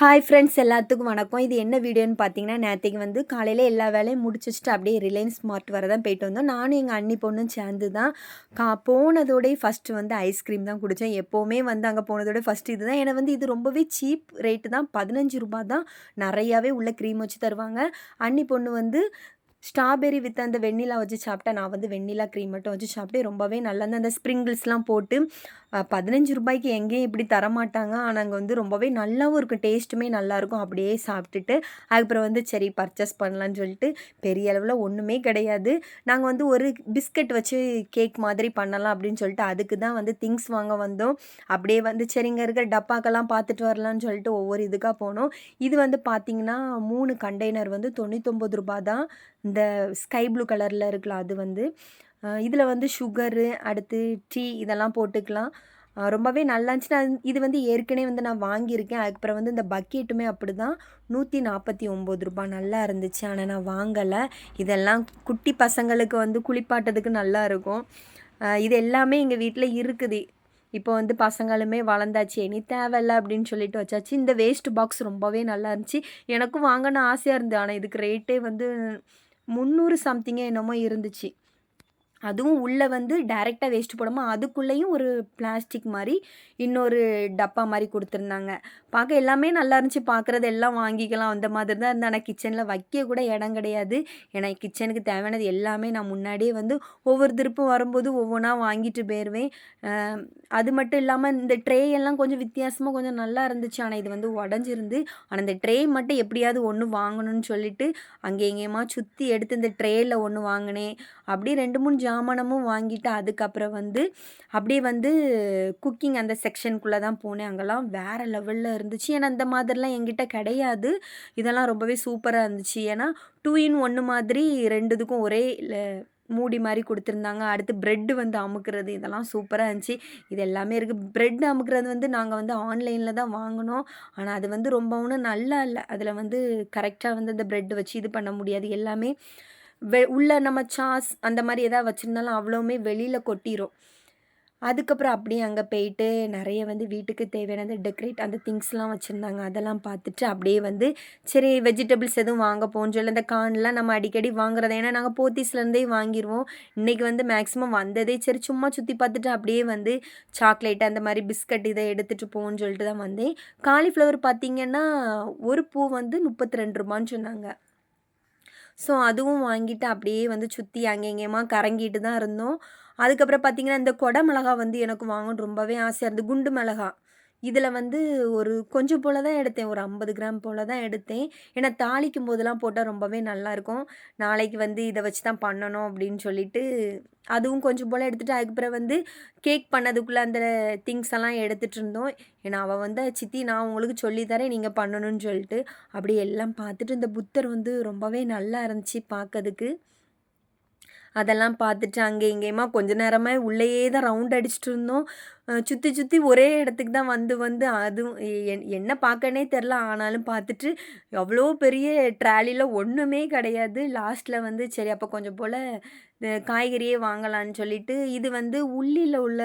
Hi friends எல்லாத்துக்கும் வணக்கம். இது என்ன வீடியோன்னு பார்த்தீங்கன்னா நேற்றுக்கு வந்து காலையில் எல்லா வேலையும் முடிச்சு வச்சுட்டு அப்படியே ரிலையன்ஸ் ஸ்மார்ட் வர தான் போயிட்டு வந்தோம். நானும் எங்கள் அண்ணி பொண்ணும் சேர்ந்து தான் கா போனதோடய ஃபஸ்ட்டு வந்து ஐஸ்கிரீம் தான் குடித்தோம் எப்போவுமே வந்து அங்கே போனதோட ஃபஸ்ட்டு இது தான் ஏன்னா வந்து இது ரொம்பவே சீப் ரேட்டு தான். பதினஞ்சு ரூபா தான். நிறையாவே உள்ள க்ரீம் வச்சு தருவாங்க. அண்ணி பொண்ணு வந்து ஸ்ட்ராபெரி வித் அந்த வெண்ணிலா வச்சு சாப்பிட்டா நான் வந்து வெண்ணிலா க்ரீம் மட்டும் வச்சு சாப்பிட்டு ரொம்பவே நல்லா அந்த ஸ்ப்ரிங்கிள்ஸ்லாம் போட்டு பதினஞ்சு ரூபாய்க்கு எங்கேயும் இப்படி தரமாட்டாங்க. ஆனால் அங்கே வந்து ரொம்பவே நல்லாவும் இருக்கும் டேஸ்ட்டுமே நல்லாயிருக்கும் அப்படியே சாப்பிட்டுட்டு அதுக்கப்புறம் வந்து சரி பர்ச்சேஸ் பண்ணலான்னு சொல்லிட்டு பெரிய அளவில் ஒன்றுமே கிடையாது. நாங்கள் வந்து ஒரு பிஸ்கட் வச்சு கேக் மாதிரி பண்ணலாம் அப்படின்னு சொல்லிட்டு அதுக்கு தான் வந்து திங்ஸ் வாங்க வந்தோம். அப்படியே வந்து சரிங்க இருக்கிற டப்பாக்கெல்லாம் பார்த்துட்டு வரலான்னு சொல்லிட்டு ஒவ்வொரு இதுக்காக போனோம். இது வந்து பார்த்திங்கன்னா மூணு கண்டெய்னர் வந்து தொண்ணூத்தொம்பது ரூபா தான். இந்த ஸ்கை ப்ளூ கலரில் இருக்கலாம் அது வந்து. இதில் வந்து சுகரு அடுத்து டீ இதெல்லாம் போட்டுக்கலாம். ரொம்பவே நல்லா இருந்துச்சு நான் இது வந்து ஏற்கனவே வந்து நான் வாங்கியிருக்கேன். அதுக்கப்புறம் வந்து இந்த பக்கெட்டுமே அப்படி தான் நூற்றி நாற்பத்தி ஒம்பது ரூபா நல்லா இருந்துச்சு. ஆனால் நான் வாங்கலை. இதெல்லாம் குட்டி பசங்களுக்கு வந்து குளிப்பாட்டதுக்கு நல்லா இருக்கும் இது எல்லாமே எங்கள் வீட்டில் இருக்குது. இப்போ வந்து பசங்களுமே வளர்ந்தாச்சு. இனி தேவையில்ல அப்படின்னு சொல்லிட்டு வச்சாச்சு. இந்த வேஸ்ட் பாக்ஸ் ரொம்பவே நல்லா இருந்துச்சு எனக்கும் வாங்கணும் ஆசையாக இருந்தது. ஆனால் இதுக்கு ரேட்டே வந்து முந்நூறு சம்திங்கே என்னமோ இருந்துச்சு. அதுவும் உள்ளே வந்து டைரெக்டாக வேஸ்ட் போடாமல் அதுக்குள்ளேயும் ஒரு பிளாஸ்டிக் மாதிரி இன்னொரு டப்பா மாதிரி கொடுத்துருந்தாங்க. பார்க்க எல்லாமே நல்லா இருந்துச்சு. பார்க்குறது எல்லாம் வாங்கிக்கலாம். அந்த மாதிரி தான் இருந்தேன். ஆனால் கிச்சனில் வைக்க கூட இடம் கிடையாது. ஏன்னா கிச்சனுக்கு தேவையானது எல்லாமே நான் முன்னாடியே வந்து ஒவ்வொரு திருப்பும் வரும்போது ஒவ்வொன்றா வாங்கிட்டு போயிடுவேன் அது மட்டும் இல்லாமல் இந்த ட்ரே எல்லாம் கொஞ்சம் வித்தியாசமாக கொஞ்சம் நல்லா இருந்துச்சு. ஆனால் இது வந்து உடஞ்சிருந்து ஆனால் இந்த ட்ரே மட்டும் எப்படியாவது ஒன்று வாங்கணும்னு சொல்லிட்டு அங்கே எங்கேயுமா சுற்றி எடுத்து இந்த ட்ரேயில் ஒன்று வாங்கினேன். அப்படியே ரெண்டு மூணு சாமானமும் வாங்கிட்டு அதுக்கப்புறம் வந்து அப்படியே வந்து குக்கிங் அந்த செக்ஷனுக்குள்ளே தான் போனேன். அங்கெல்லாம் வேறு லெவலில் இருந்துச்சு. ஏன்னா அந்த மாதிரிலாம் எங்கிட்ட கிடையாது. இதெல்லாம் ரொம்பவே சூப்பராக இருந்துச்சு. ஏன்னா டூ இன் ஒன்று மாதிரி ரெண்டு இதுக்கும் ஒரே மூடி மாதிரி கொடுத்துருந்தாங்க. அடுத்து ப்ரெட்டு வந்து அமுக்கிறது இதெல்லாம் சூப்பராக இருந்துச்சு. இது எல்லாமே இருக்குது ப்ரெட் அமுக்கிறது வந்து நாங்கள் வந்து ஆன்லைனில் தான் வாங்கினோம். ஆனால் அது வந்து ரொம்பவும் நல்லா இல்லை. அதில் வந்து கரெக்டாக வந்து அந்த ப்ரெட்டு வச்சு இது பண்ண முடியாது. எல்லாமே வெ உள்ள நம்ம சாஸ் அந்த மாதிரி எதாவது வச்சுருந்தாலும் அவ்வளோவுமே வெளியில் கொட்டிடும் அதுக்கப்புறம் அப்படியே அங்கே போயிட்டு நிறைய வந்து வீட்டுக்கு தேவையான டெக்கரேட் அந்த திங்ஸ்லாம் வச்சுருந்தாங்க. அதெல்லாம் பார்த்துட்டு அப்படியே வந்து சரி வெஜிடபிள்ஸ் எதுவும் வாங்க போன்னு சொல்லி அந்த கான்லாம் நம்ம அடிக்கடி வாங்குறது. ஏன்னா நாங்கள் போத்தீஸ்லேருந்தே வாங்கிடுவோம் இன்றைக்கி வந்து மேக்ஸிமம் வந்ததே சரி சும்மா சுற்றி பார்த்துட்டு அப்படியே வந்து சாக்லேட் அந்த மாதிரி பிஸ்கட் இதை எடுத்துகிட்டு போன்னு சொல்லிட்டு தான் வந்தேன். காலிஃப்ளவர் பார்த்திங்கன்னா ஒரு பூ வந்து முப்பத்தி ரெண்டு ரூபான்னு சொன்னாங்க. ஸோ அதுவும் வாங்கிட்டு அப்படியே வந்து சுற்றி அங்கே கறங்கிட்டு தான் இருந்தோம். அதுக்கப்புறம் பார்த்திங்கன்னா இந்த கொடை மிளகா வந்து எனக்கு வாங்கணும் ரொம்பவே ஆசையாக இருந்தது. குண்டு மிளகா. இதில் வந்து ஒரு கொஞ்சம் போல் தான் எடுத்தேன். ஒரு ஐம்பது கிராம் போல் தான் எடுத்தேன். ஏன்னா தாளிக்கும் போதெல்லாம் போட்டால் ரொம்பவே நல்லாயிருக்கும் நாளைக்கு வந்து இதை வச்சு தான் பண்ணணும் அப்படின்னு சொல்லிட்டு அதுவும் கொஞ்சம் போல் எடுத்துகிட்டு அதுக்கப்புறம் வந்து கேக் பண்ணதுக்குள்ளே அந்த திங்ஸ் எல்லாம் எடுத்துகிட்டு இருந்தோம். ஏன்னா அவள் வந்து சித்தி நான் உங்களுக்கு சொல்லித்தரேன் நீங்கள் பண்ணணும்னு சொல்லிட்டு. அப்படி எல்லாம் பார்த்துட்டு இந்த புத்தர் வந்து ரொம்பவே நல்லா இருந்துச்சு பார்க்கறதுக்கு. அதெல்லாம் பார்த்துட்டு அங்கே இங்கேயுமா கொஞ்ச நேரமாக உள்ளேயே தான் ரவுண்ட் அடிச்சுட்டு இருந்தோம். சுற்றி சுற்றி ஒரே இடத்துக்கு தான் வந்து வந்து அதுவும் என் என்ன பார்க்கனே தெரில ஆனாலும் பார்த்துட்டு எவ்வளோ பெரிய ட்ராலியில் ஒன்றுமே கிடையாது. லாஸ்ட்டில் வந்து சரி அப்போ கொஞ்சம் போல் காய்கறியே வாங்கலான்னு சொல்லிட்டு இது வந்து உள்ளியில் உள்ள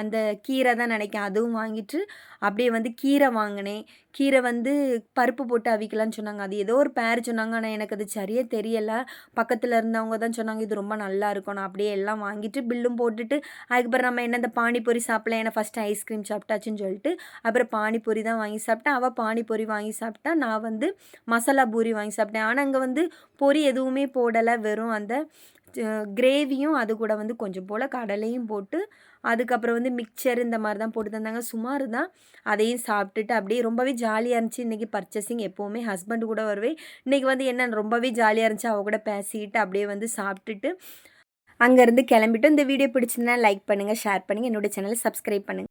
அந்த கீரை தான் நினைக்கிறேன். அதுவும் வாங்கிட்டு அப்படியே வந்து கீரை வாங்கினேன். கீரை வந்து பருப்பு போட்டு அவிக்கலான்னு சொன்னாங்க. அது ஏதோ ஒரு பேர் சொன்னாங்க. ஆனால் எனக்கு அது சரியாக தெரியலை. பக்கத்தில் இருந்தவங்க தான் சொன்னாங்க இது ரொம்ப நல்லா இருக்கும். நான் அப்படியே எல்லாம் வாங்கிட்டு பில்லும் போட்டுட்டு அதுக்கப்புறம் நம்ம என்ன இந்த பானிபூரி சாப்பிடலாம். ஏன்னா ஃபஸ்ட்டு ஐஸ்கிரீம் சாப்பிட்டாச்சுன்னு சொல்லிட்டு அப்புறம் பானிபூரி தான் வாங்கி சாப்பிட்டேன். அவள் பானிபூரி வாங்கி சாப்பிட்டா நான் வந்து மசாலா பூரி வாங்கி சாப்பிட்டேன். ஆனால் அங்கே வந்து பொரி எதுவுமே போடலை. வெறும் அந்த கிரேவியும் அது கூட வந்து கொஞ்சம் போல் கடலையும் போட்டு அதுக்கப்புறம் வந்து மிக்சர் இந்த மாதிரி தான் போட்டு தந்தாங்க. சுமார் தான் அதையும் சாப்பிட்டுட்டு அப்படியே ரொம்பவே ஜாலியாக இருந்துச்சு. இன்றைக்கி பர்ச்சேசிங் எப்போவுமே ஹஸ்பண்ட் கூட வருவேன். இன்றைக்கி வந்து என்ன ரொம்பவே ஜாலியாக இருந்துச்சு. அவ கூட பேசிக்கிட்டு அப்படியே வந்து சாப்பிட்டுட்டு அங்கேருந்து கிளம்பிட்டு இந்த வீடியோ பிடிச்சிருந்தா லைக் பண்ணுங்கள் ஷேர் பண்ணுங்கள் என்னோடய சேனலை சப்ஸ்கிரைப் பண்ணுங்கள்